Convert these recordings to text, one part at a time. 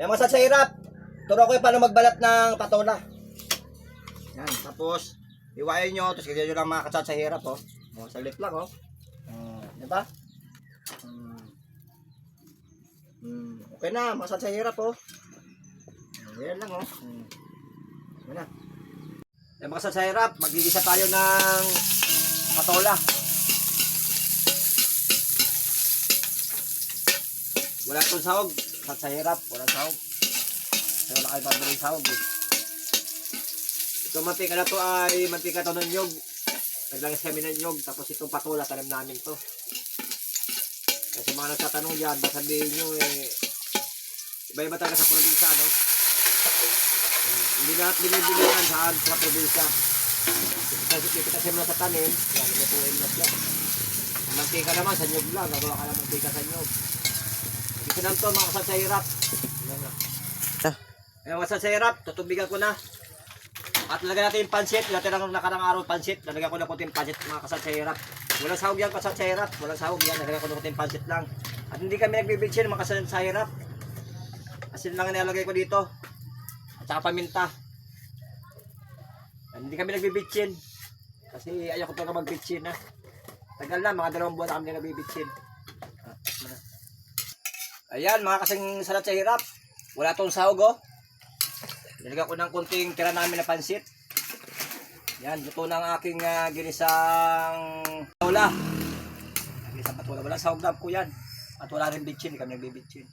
Yan mga sa hirap. Turo ko yung paano magbalat ng patola. Yan, tapos iwain nyo, tapos ganyan nyo lang mga kasat sa hirap, oh. Oh, saglit lang, oh. Oh, di ba? Hmm. Hmm, okay na, mga sa hirap, oh. Ganyan lang, oh. Hmm. Yan na. Yan mga sa hirap, magigisa tayo ng patola. Wala itong sahog. Sa sa hirap, walang sahog. Kaya wala kayo pabili sahog eh. Itong mantika na to ay mantika to ng nyog. Naglangis kami ng nyog. Tapos itong patula, tanim namin to. Kasi mga nagtatanong dyan, baka sabihin nyo eh, iba-iba talaga sa probinsya, no? Eh, Hindi lahat binibili yan sa, sa probinsya. Kasi kita mo sa tanim, yan, lutuin na siya. Mantika naman, sa nyog lang, gagawa ka lang mantika sa nyog. Dito lang to mga kasal sa hirap. Ayan mga kasal sa hirap, tutubigan ko na. At lagyan natin yung pansit. Natin ang nakarang araw pansit. Lalagyan ko na kunting pansit mga kasal sa hirap. Walang sahog yan kasal sa hirap. Walang sahog yan. Lalagyan ko na kunting pansit lang. At hindi kami nagbibitsin mga kasal sa hirap. Asin lang ang nilalagay ko dito. At saka paminta. At hindi kami nagbibitsin. Kasi ayaw ko talaga magbitsin ha. Tagal na, mga dalawang buwan na kami nagbibitsin. Ah. Ayan, mga kasing salat sa hirap. Wala tong sahog, oh. Nilagyan ko ng kunting tira namin na pansit. Yan, luto ang aking ah, ginisang patula. Ginisang patula. Wala sahog na po yan. At wala rin bitchin. Kami nagbibitchin.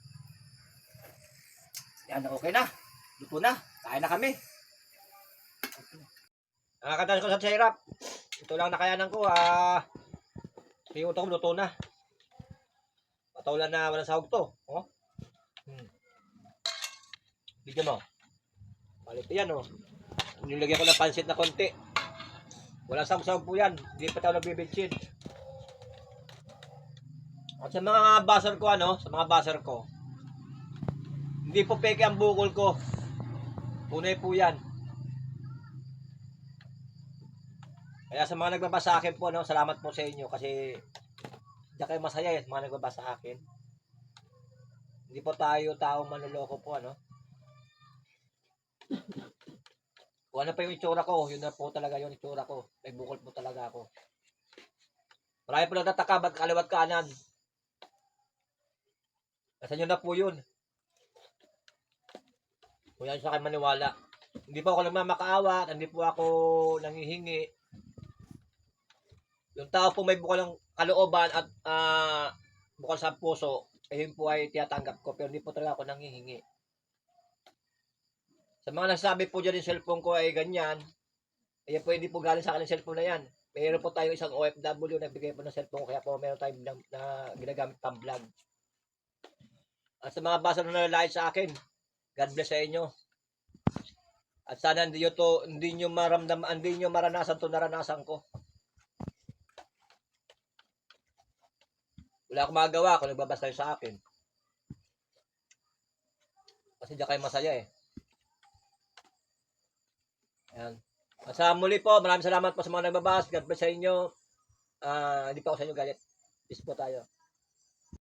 Yan, okay na. Luto na. Kain na kami. Nakakataas ko sa hirap. Ito lang nakayanan ko. Ah, yung utok ko luto na. Patulan na walang sahog to. Oh. Hmm. Bigyan mo. Palit yan oh. Nilagyan ko ng pansit na konti. Wala sahog-sahog po yan. Hindi pa tayo nagbibitsin. At sa mga baser ko ano, sa mga baser ko, hindi po peke ang bukol ko. Tunay po yan. Kaya sa mga nagbabasa sa akin po, no, salamat po sa inyo kasi Diyan kayo masaya eh, mga nagbabasa sa akin. Hindi po tayo taong manloloko po, ano? Kung ano pa yung itsura ko, yun na po talaga yung itsura ko. May bukol po talaga ako. Marami po nagtataka, ba't kaliwat kanan? Nasa nyo na po yun. Kung yan sa akin maniwala. Hindi po ako nagmamakaawa, hindi po ako nangihingi. Yung tao po may bukal ng kalooban at ah, bukal sa puso, eh yun po ay tiyatanggap ko. Pero hindi po talaga ako nangihingi. Sa mga nasabi po dyan yung cellphone ko ay ganyan, eh po hindi po galing sa akin cellphone na yan. Mayroon po tayo isang OFW na nagbigay po ng cellphone kaya po meron tayong na, na ginagamit pang vlog. At sa mga basa na nalalait sa akin, God bless sa inyo. At sana hindi nyo to, hindi nyo maramdam, hindi nyo maranasan to naranasan ko. Wala akong magawa kung nagbabasa kayo sa akin. Kasi diyan kayo masaya eh. Ayan. At sa muli po, maraming salamat po sa mga nagbabas. God bless sa inyo. Ah, hindi pa ako sa inyo galit. Peace po tayo.